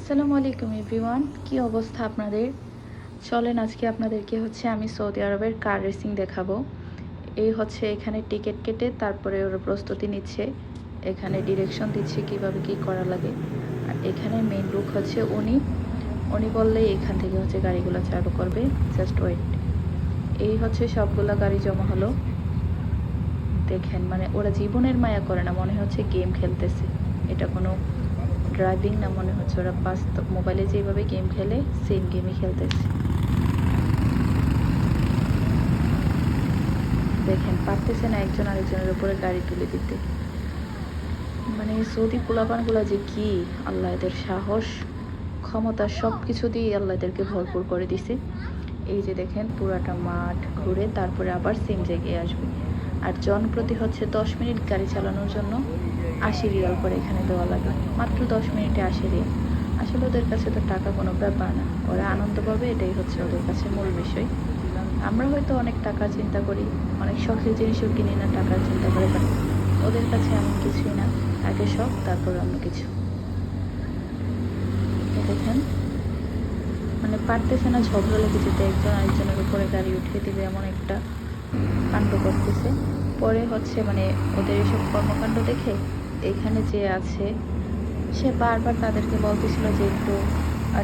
আসসালামু আলাইকুম এভরিওয়ান, কি অবস্থা আপনাদের? চলেন আজকে আপনাদেরকে হচ্ছে আমি সৌদি আরবের কার রেসিং দেখাবো। এই হচ্ছে এখানে টিকিট কেটে তারপরে ওরা প্রস্তুতি নিচ্ছে। এখানে ডিরেকশন দিচ্ছে কীভাবে কি করা লাগে। আর এখানে মেন লুক হচ্ছে উনি। উনি বললেই এখান থেকে হচ্ছে গাড়িগুলো চালু করবে। জাস্ট ওয়েট এই হচ্ছে সবগুলা গাড়ি জমা হলো। দেখেন মানে ওরা জীবনের মায়া করে না, মনে হচ্ছে গেম খেলতেছে। এটা কোনো ড্রাইভিং না মনে হচ্ছে, ওরা বাস্তব মোবাইলে যেভাবে গেম খেলে সেম গেমই খেলতেছে। দেখেন, পারতেছে না একজন আরেকজনের উপরে গাড়ি তুলে দিতে। মানে সৌদি পোলাপানগুলো যে কি, আল্লাহ এদের সাহস, ক্ষমতা সব কিছু দিয়ে আল্লাহ এদেরকে ভরপুর করে দিছে। এই যে দেখেন, পুরাটা মাঠ ঘুরে তারপরে আবার সেম জায়গায় আসবে। আর জনপ্রতি হচ্ছে দশ মিনিট গাড়ি চালানোর জন্য আশি রিয়াল করে এখানে দেওয়া লাগে। মাত্র দশ মিনিটে আশি রিয়াল। আসলে ওদের কাছে তো টাকা কোনো ব্যাপার না। ওরা আনন্দ পাবে, এটাই হচ্ছে ওদের কাছে মূল বিষয়। আমরা হয়তো অনেক টাকা চিন্তা করি, অনেক শখের জিনিসও কিনি না টাকার চিন্তা করে বাট ওদের কাছে এমন কিছুই না। আগে শখ, তারপর অন্য কিছু। দেখেন। মানে পারতেছে না ঝগড়া লেগেছে একজন আরেকজনের উপরে গাড়ি উঠিয়ে দিবে এমন একটা কাণ্ড করতেছে। পরে হচ্ছে মানে ওদের এসব কর্মকাণ্ড দেখে এখানে যে আছে, সে বারবার তাদেরকে বলতেছিল যে একটু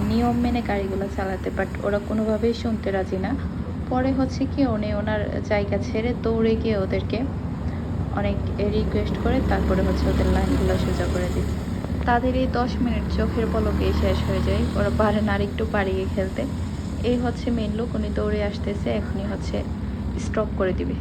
নিয়ম মেনে গাড়িগুলো চালাতে বাট ওরা কোনোভাবেই শুনতে রাজি না। পরে হচ্ছে কি উনি ওনার জায়গা ছেড়ে দৌড়ে গিয়ে ওদেরকে অনেক রিকোয়েস্ট করে, তারপরে হচ্ছে ওদের লাইনগুলো সোজা করে দিচ্ছে তাদের এই দশ মিনিট চোখের পলকেই শেষ হয়ে যায়, ওরা পারে না আর একটু পাড়িয়ে খেলতে। এই হচ্ছে মেন লোক উনি দৌড়ে আসতেছে, এখনই হচ্ছে স্টপ করে দিবে।